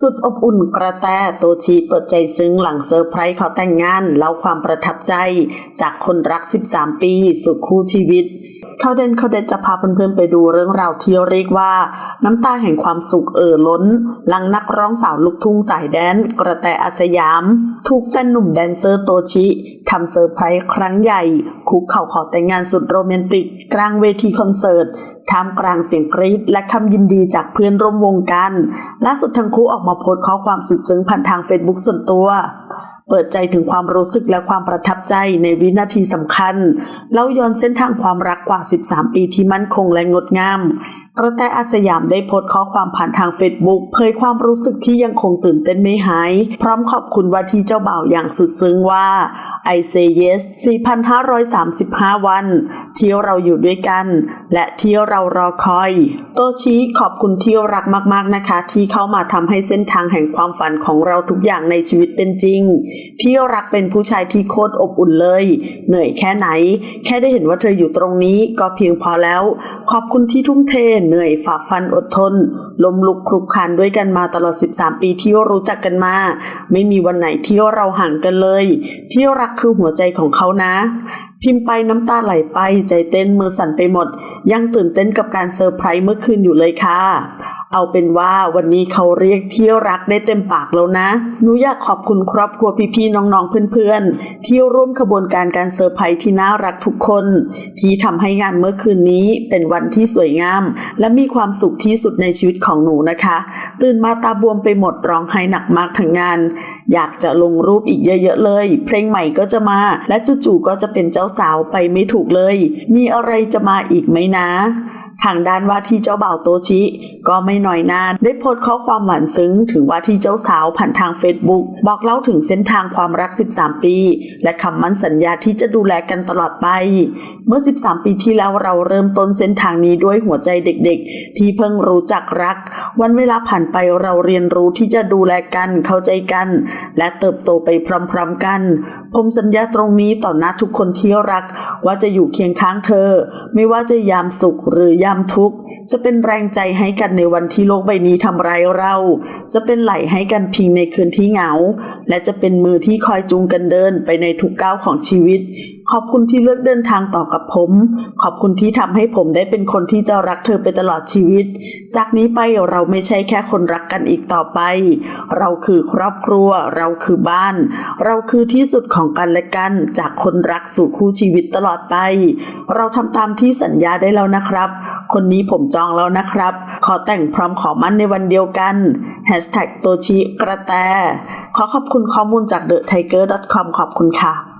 สุดอบอุ่นกระแตโตชีเปิดใจซึ้งหลังเซอร์ไพรส์เขาแต่งงานเล่าความประทับใจจากคนรัก 13 ปี สู่คู่ชีวิต ขาเด่นเขาเด็ดจะพาเพื่อนๆไปดูเรื่องราวที่เรียกว่า น้ำตาแห่งความสุขเอ่อล้น หลังนักร้องสาวลูกทุ่งสายแดน กระแตอาสยาม ถูกแฟนหนุ่มแดนเซอร์โตชิทำเซอร์ไพรส์ครั้งใหญ่ คุกเข่าขอแต่งงานสุดโรแมนติก กลางเวทีคอนเสิร์ตท่ามกลางเสียงกรี๊ดและคำยินดีจากเพื่อนร่วมวงกันล่าสุดทั้งคู่ออกมาโพสต์ข้อความสุดซึ้งผ่านทางเฟซบุ๊กส่วนตัว เปิดใจถึงความรู้สึกและความประทับใจในวินาทีสำคัญเล่าย้อนเส้นทางความรักกว่า 13 ปีที่มั่นคงและงดงาม กระแตอาสยามได้โพสต์ข้อความผ่านทางเฟซบุ๊กเผยความรู้สึกที่ยังคงตื่นเต้นไม่หาย พร้อมขอบคุณว่าที่เจ้าบ่าวอย่างสุดซึ้งว่า I say yes 4,535 วัน ที่เราอยู่ด้วยกัน และที่เรารอคอย โตชี้ขอบคุณที่รักมากๆนะคะ ที่เข้ามาทำให้เส้นทางแห่งความฝันของเราทุกอย่างในชีวิตเป็นจริง ที่รักเป็นผู้ชายที่โคตรอบอุ่นเลย เหนื่อยแค่ไหน แค่ได้เห็นว่าเธออยู่ตรงนี้ก็เพียงพอแล้ว ขอบคุณที่ทุ่มเทเหนื่อยฝ่าฟันอดทนล้มลุกคลุกคลานด้วยกันมาตลอด 13 ปีที่รู้จักกันมา ไม่มีวันไหนที่เราห่างกันเลย ที่รักคือหัวใจของเขานะ พิมพ์ไปน้ำตาไหลไปใจเต้นมือสั่นไปหมด ยังตื่นเต้นกับการเซอร์ไพรส์เมื่อคืนอยู่เลยค่ะ เอาเป็นว่าวันนี้เขาเรียกที่รักได้เต็มปากแล้วนะหนูอยากขอบคุณครอบครัวพี่ๆน้องๆเพื่อนๆ ที่ร่วมขบวนการการเซอร์ไพรส์ที่น่ารักทุกคน ที่ทำให้งานเมื่อคืนนี้เป็นวันที่สวยงาม และมีความสุขที่สุดในชีวิตของหนูนะคะ ตื่นมาตาบวมไปหมดร้องไห้หนักมากทั้งงาน อยากจะลงรูปอีกเยอะๆเลย เพลงใหม่ก็จะมา และจู่ๆก็จะเป็นเจ้าสาวไปไม่ถูกเลย มีอะไรจะมาอีกไหมนะ ทางด้านว่าที่เจ้าบ่าวโตชิ ก็ไม่น้อยหน้าได้โพสต์ข้อความหวานซึ้ง ถึงว่าที่เจ้าสาวผ่านทางเฟซบุ๊กบอกเล่าถึงเส้นทางความรัก 13 ปี และคำมั่นสัญญาที่จะดูแลกันตลอดไปเมื่อ 13 ปีที่แล้วเราเริ่มต้นเส้นทางนี้ด้วยหัวใจเด็กๆ ที่เพิ่งรู้จักรัก วันเวลาผ่านไปเราเรียนรู้ที่จะดูแลกันเข้าใจกัน และเติบโตไปพร้อมๆกัน ผมสัญญาตรงนี้ต่อหน้าทุกคนที่รัก ว่าจะอยู่เคียงข้างเธอ ไม่ว่าจะยามสุขหรือยามทุกข์ จะเป็นแรงใจให้กันในวันที่โลกใบนี้ทำร้ายเรา จะเป็นไหลให้กันพิงในคืนที่เหงา และจะเป็นมือที่คอยจูงกันเดินไปในทุกก้าวของชีวิตขอบคุณที่เลือกเดินทางต่อกับผม ขอบคุณที่ทำให้ผมได้เป็นคนที่จะรักเธอไปตลอดชีวิต จากนี้ไปเราไม่ใช่แค่คนรักกันอีกต่อไป เราคือครอบครัว เราคือบ้าน เราคือที่สุดของกันและกัน จากคนรักสู่คู่ชีวิตตลอดไป เราทำตามที่สัญญาได้แล้วนะครับ คนนี้ผมจองแล้วนะครับ ขอแต่งพร้อมขอมั่นในวันเดียวกัน Hashtag โตชิกระแต ขอขอบคุณข้อมูลจาก thetiger.com ขอบคุณค่ะ